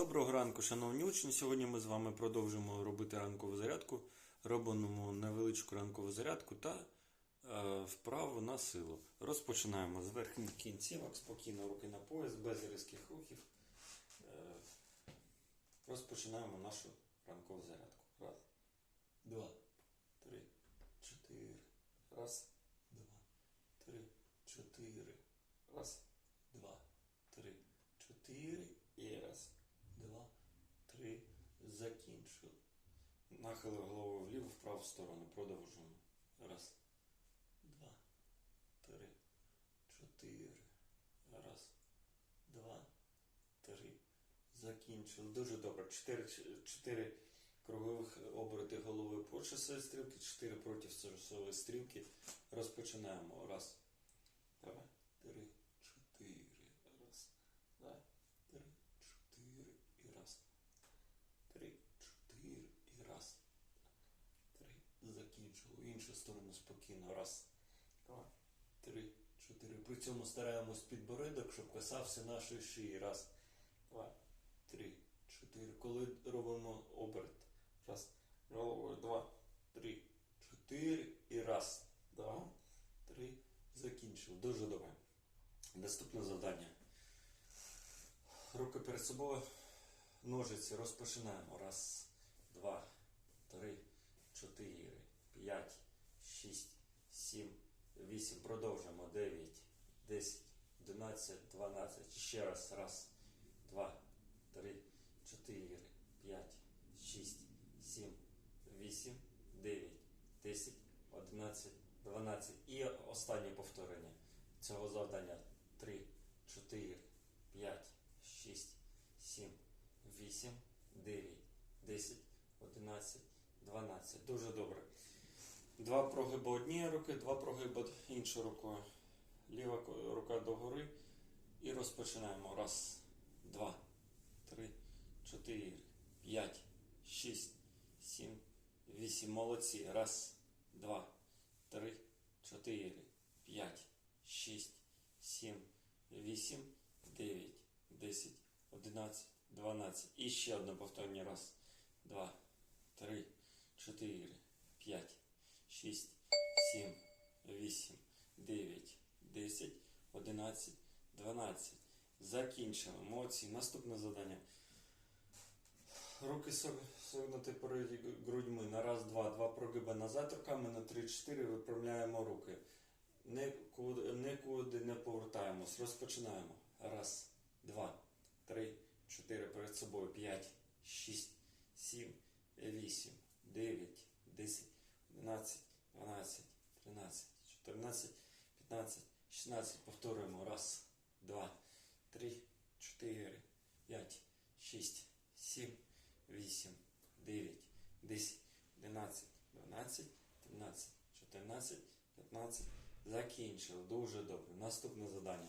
Доброго ранку, шановні учні. Сьогодні ми з вами продовжимо робити ранкову зарядку. Робимо невеличку ранкову зарядку та е, вправу на силу. Розпочинаємо з верхніх кінцівок, спокійно руки на пояс, без різких рухів. Е, розпочинаємо нашу ранкову зарядку. Раз, два, три, чотири. Раз, два, три, чотири. Раз, два, три, чотири. І раз, два, три. Закінчили. Нахили головою вліво, в праву сторону. Продовжуємо. Раз, два, три, чотири. Раз, два, три. Закінчили. Дуже добре. Чотири, чотири кругових оберти головою по часовій стрілки, чотири проти часової стрілки. Розпочинаємо. Раз, два, три, чотири. Раз, два, три, чотири. І раз. Три, чотири. І раз. Три. Закінчили. В іншу сторону спокійно. Раз, два, три, чотири. При цьому стараємось підборідок, щоб касався нашої шиї. Раз, два, три, чотири. Коли робимо оберт. Раз, головою, два, три, чотири. І раз, два, три. Закінчили. Дуже добре. Наступне завдання. Руки перед собою. Ножиці розпочинаємо. Раз, два, три, чотири, п'ять, шість, сім, вісім. Продовжуємо. Дев'ять, десять, одинадцять, дванадцять. Ще раз. Раз, два, три, чотири, п'ять, шість, сім, вісім, дев'ять, десять, одинадцять, дванадцять. І останнє повторення цього завдання. Три, чотири, п'ять, шість, сім. 8, 9, 10, 11, 12. Дуже добре. Два прогиби однієї руки, два прогиби іншою рукою. Ліва рука догори. І розпочинаємо. Раз, два, три, чотири, п'ять, шість, сім, вісім. Молодці. Раз, два, три, чотири, п'ять, шість, сім, вісім, дев'ять, десять, одинадцять. 12. І ще одне повторення. Раз, два, три, чотири, п'ять, шість, сім, вісім, дев'ять, десять, одинадцять, дванадцять. Закінчили. Молодці. Наступне завдання. Руки сог- согнуті перед грудьми на раз, два, два прогиби назад руками на три, чотири виправляємо руки. Нікуди, нікуди не повертаємось. Розпочинаємо. Раз, два, три, 4 перед собою, 5, 6, 7, 8, 9, 10, 11, 12, 13, 15, 16. Повторюємо. Раз, два, три, 4, 5, 6, 7, 8, 9, 10, 11, 12, 13, 14, 15. Закінчили. Дуже добре. Наступне завдання.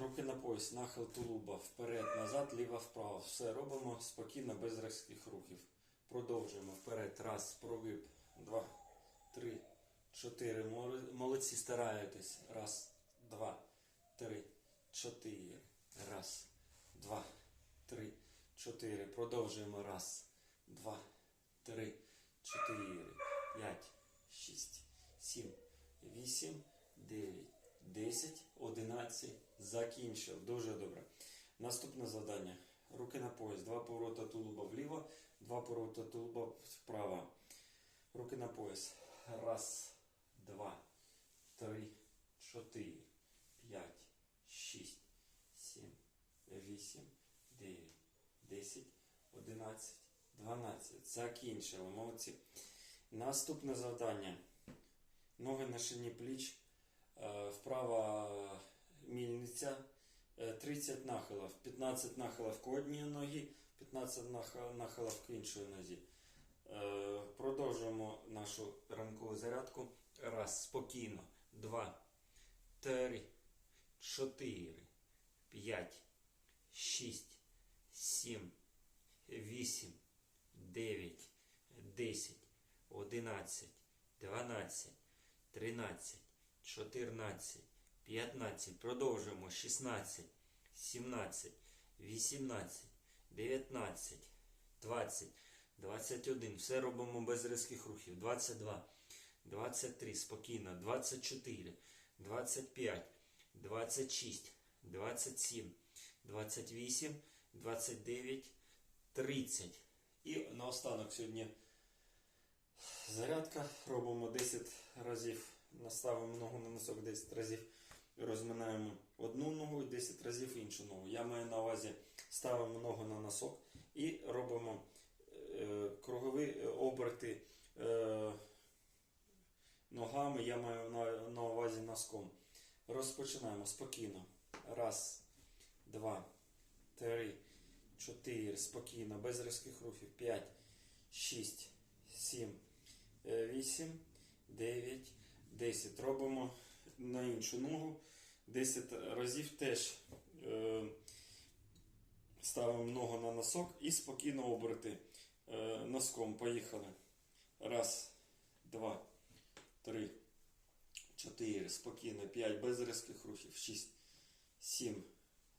Руки на пояс, нахил тулуба, вперед, назад, ліва, вправо. Все робимо спокійно, без різких рухів. Продовжуємо вперед. Раз, прогиб. Два, три, чотири. Молодці, стараєтесь. Раз, два, три, чотири. Раз, два, три, чотири. Продовжуємо. Раз, два, три, чотири, п'ять, шість, сім, вісім, дев'ять. 10, 11, закінчив. Дуже добре. Наступне завдання. Руки на пояс. Два поворота тулуба вліво, два поворота тулуба вправо. Руки на пояс. Раз, два, три, чотири, п'ять, шість, сім, вісім, дев'ять, десять, одинадцять, дванадцять. Закінчили. Молодці. Наступне завдання. Ноги на шині пліч. Е, Вправа мільниця, е, 30 нахилів, 15 нахилів к одній ногі, 15 нах- нахилів к іншої нозі. Е, Продовжуємо нашу ранкову зарядку. Раз, спокійно. Два, три, чотири, п'ять, шість, сім, вісім, дев'ять, десять, одинадцять, дванадцять, тринадцять. 14, 15, продовжуємо 16, 17, 18, 19, 20, 21. Все робимо без різких рухів. 22, 23, спокійно. 24, 25, 26, 27, 28, 29, 30. І наостанок сьогодні зарядка. Робимо 10 разів. Наставимо ногу на носок 10 разів. Розминаємо одну ногу і 10 разів іншу ногу. Я маю на увазі ставимо ногу на носок і робимо е, кругові е, оберти е, ногами. Я маю на, на увазі носком. Розпочинаємо спокійно. Раз, два, три, чотири. Спокійно, без різких рухів. П'ять, шість, сім, е, вісім, дев'ять, десять. Робимо на іншу ногу. 10 разів теж е, ставимо ногу на носок і спокійно оберти е, носком. Поїхали. Раз, два, три, чотири. Спокійно. П'ять. Без різких рухів. Шість, сім,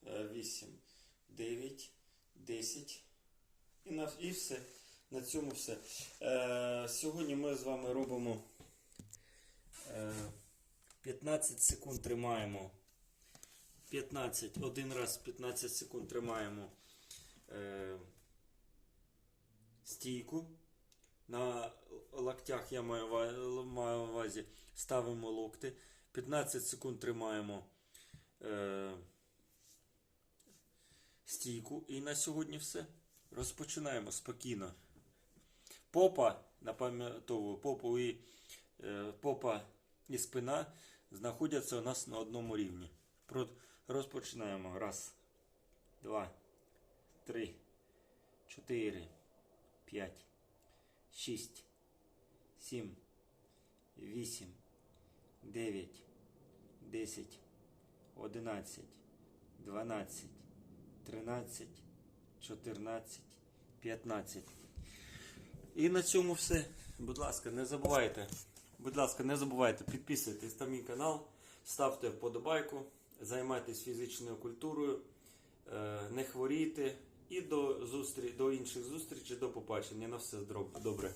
е, вісім, дев'ять, десять. І, на, і все. На цьому все. Е, сьогодні ми з вами робимо. Е, 15 секунд тримаємо. 15, один раз 15 секунд тримаємо е, стійку. На локтях я маю, на увазі ставимо локти. 15 секунд тримаємо е, стійку. І на сьогодні все. Розпочинаємо спокійно. Попа, напам'ятовую, попу і, е, попа і спина знаходяться у нас на одному рівні. Розпочинаємо. Раз, два, три, чотири, п'ять, шість, сім, вісім, дев'ять, десять, одинадцять, дванадцять, тринадцять, чотирнадцять, п'ятнадцять. І на цьому все. Будь ласка, не забувайте. Будь ласка, не забувайте підписуйтесь на мій канал, ставте вподобайку, займайтесь фізичною культурою, е, не хворійте. І до, зустрі... до інших зустрічей, до побачення. На все добре.